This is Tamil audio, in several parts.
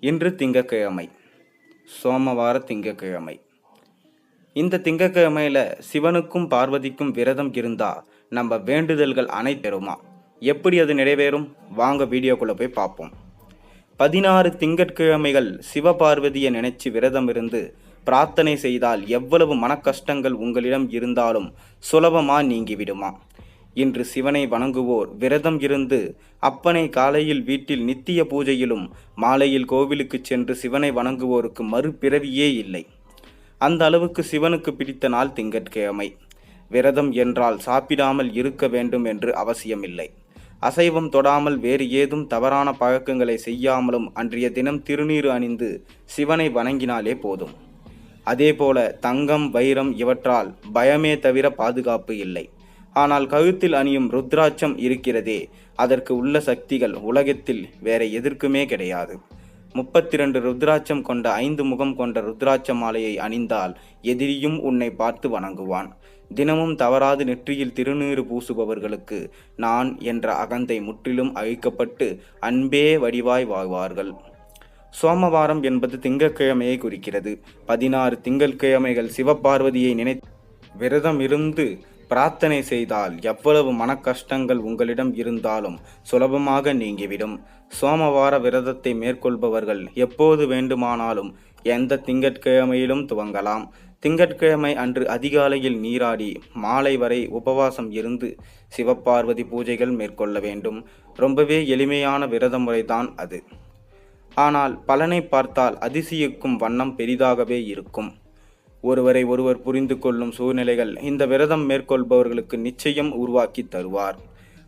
இன்று திங்கட்கிழமை. சோமவார திங்கட்கிழமை. இந்த திங்கக்கிழமையில் சிவனுக்கும் பார்வதிக்கும் விரதம் இருந்தால் நம்ம வேண்டுதல்கள் அனைத்தருமா? எப்படி அது நிறைவேறும்? வாங்க வீடியோக்குள்ளே போய் பார்ப்போம். பதினாறு திங்கட்கிழமைகள் சிவபார்வதியை நினைச்சு விரதம் இருந்து பிரார்த்தனை செய்தால் எவ்வளவு மனக்கஷ்டங்கள் உங்களிடம் இருந்தாலும் சுலபமாக நீங்கிவிடுமா? இன்று சிவனை வணங்குவோர். விரதம் இருந்து அப்பனை காலையில் வீட்டில் நித்திய பூஜையிலும் மாலையில் கோவிலுக்கு சென்று சிவனை வணங்குவோருக்கு மறுபிறவியே இல்லை. அந்த அளவுக்கு சிவனுக்கு பிடித்த நாள் திங்கட்கிழமை. விரதம் என்றால் சாப்பிடாமல் இருக்க வேண்டும் என்று அவசியமில்லை. அசைவம் தொடாமல் வேறு ஏதும் தவறான பழக்கங்களை செய்யாமலும் அன்றைய தினம் திருநீறு அணிந்து சிவனை வணங்கினாலே போதும். அதேபோல தங்கம் வைரம் இவற்றால் பயமே தவிர பாதுகாப்பு இல்லை. ஆனால் கழுத்தில் அணியும் ருத்ராட்சம் இருக்கிறதே. அதற்கு உள்ள சக்திகள் உலகத்தில் வேற எதற்குமே கிடையாது. முப்பத்தி ரெண்டு ருத்ராட்சம் கொண்ட ஐந்து முகம் கொண்ட ருத்ராட்ச மாலையை அணிந்தால் எதிரியும் உன்னை பார்த்து வணங்குவான். தினமும் தவறாது நெற்றியில் திருநீறு பூசுபவர்களுக்கு நான் என்ற அகந்தை முற்றிலும் அழிக்கப்பட்டு அன்பே வடிவாய் வாழ்வார்கள். சோமவாரம் என்பது திங்கட்கிழமையை குறிக்கிறது. பதினாறு திங்கட்கிழமைகள் சிவபார்வதியை நினை விரதம் இருந்து பிரார்த்தனை செய்தால் எவ்வளவு மனக்கஷ்டங்கள் உங்களிடம் இருந்தாலும் சுலபமாக நீங்கிவிடும். சோமவார விரதத்தை மேற்கொள்பவர்கள் எப்போது வேண்டுமானாலும் எந்த திங்கட்கிழமையிலும் துவங்கலாம். திங்கட்கிழமை அன்று அதிகாலையில் நீராடி மாலை வரை உபவாசம் இருந்து சிவபார்வதி பூஜைகள் மேற்கொள்ள வேண்டும். ரொம்பவே எளிமையான விரத முறைதான் அது. ஆனால் பலனை பார்த்தால் அதிசயிக்கும் வண்ணம் பெரிதாகவே இருக்கும். ஒருவரை ஒருவர் புரிந்து கொள்ளும் சூழ்நிலைகள் இந்த விரதம் மேற்கொள்பவர்களுக்கு நிச்சயம் உருவாக்கி தருவார்.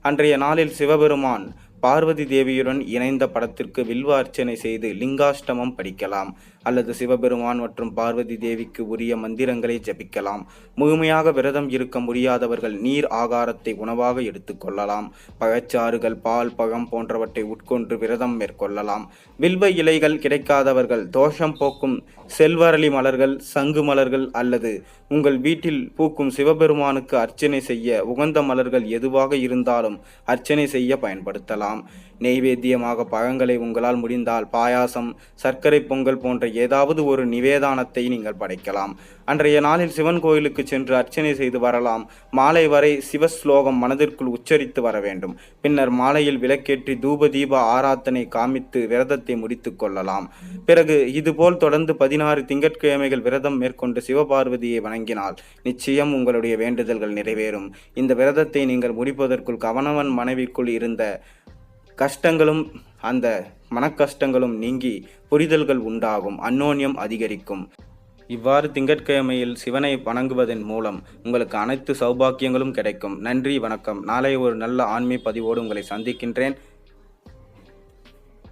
அன்றைய நாளில் சிவபெருமான் பார்வதி தேவியுடன் இணைந்த படத்திற்கு வில்வ அர்ச்சனை செய்து லிங்காஷ்டமம் படிக்கலாம் அல்லது சிவபெருமான் மற்றும் பார்வதி தேவிக்கு உரிய மந்திரங்களை ஜபிக்கலாம். முழுமையாக விரதம் இருக்க முடியாதவர்கள் நீர் ஆகாரத்தை உணவாக எடுத்துக்கொள்ளலாம் பழச்சாறுகள் பால் பழம் போன்றவற்றை உட்கொண்டு விரதம் மேற்கொள்ளலாம். வில்வ இலைகள் கிடைக்காதவர்கள் தோஷம் போக்கும் செல்வரளி மலர்கள் சங்கு மலர்கள் அல்லது உங்கள் வீட்டில் பூக்கும் சிவபெருமானுக்கு அர்ச்சனை செய்ய உகந்த மலர்கள் எதுவாக இருந்தாலும் அர்ச்சனை செய்ய பயன்படுத்தலாம். நெய்வேத்தியமாக பழங்களை உங்களால் முடிந்தால் பாயாசம் சர்க்கரை பொங்கல் போன்ற ஏதாவது ஒரு நிவேதானத்தை நீங்கள் படைக்கலாம். அன்றைய நாளில் சிவன் கோயிலுக்கு சென்று அர்ச்சனை செய்து வரலாம். மாலை வரை சிவஸ்லோகம் மனதிற்குள் உச்சரித்து வர வேண்டும். பின்னர் மாலையில் விளக்கேற்றி தூப தீப ஆராத்தனை காமித்து விரதத்தை முடித்து கொள்ளலாம். பிறகு இதுபோல் தொடர்ந்து பதினாறு திங்கட்கிழமைகள் விரதம் மேற்கொண்டு சிவபார்வதியை வணங்கினால் நிச்சயம் உங்களுடைய வேண்டுதல்கள் நிறைவேறும். இந்த விரதத்தை நீங்கள் முடிப்பதற்குள் கவனவன் மனைவிக்குள் இருந்த கஷ்டங்களும் அந்த மனக்கஷ்டங்களும் நீங்கி புரிதல்கள் உண்டாகும் அந்யோன்யம் அதிகரிக்கும். இவ்வாறு திங்கட்கிழமையில் சிவனை வணங்குவதன் மூலம் உங்களுக்கு அனைத்து சௌபாக்கியங்களும் கிடைக்கும். நன்றி வணக்கம். நாளை ஒரு நல்ல ஆன்மீக பதிவோடு உங்களை சந்திக்கின்றேன்.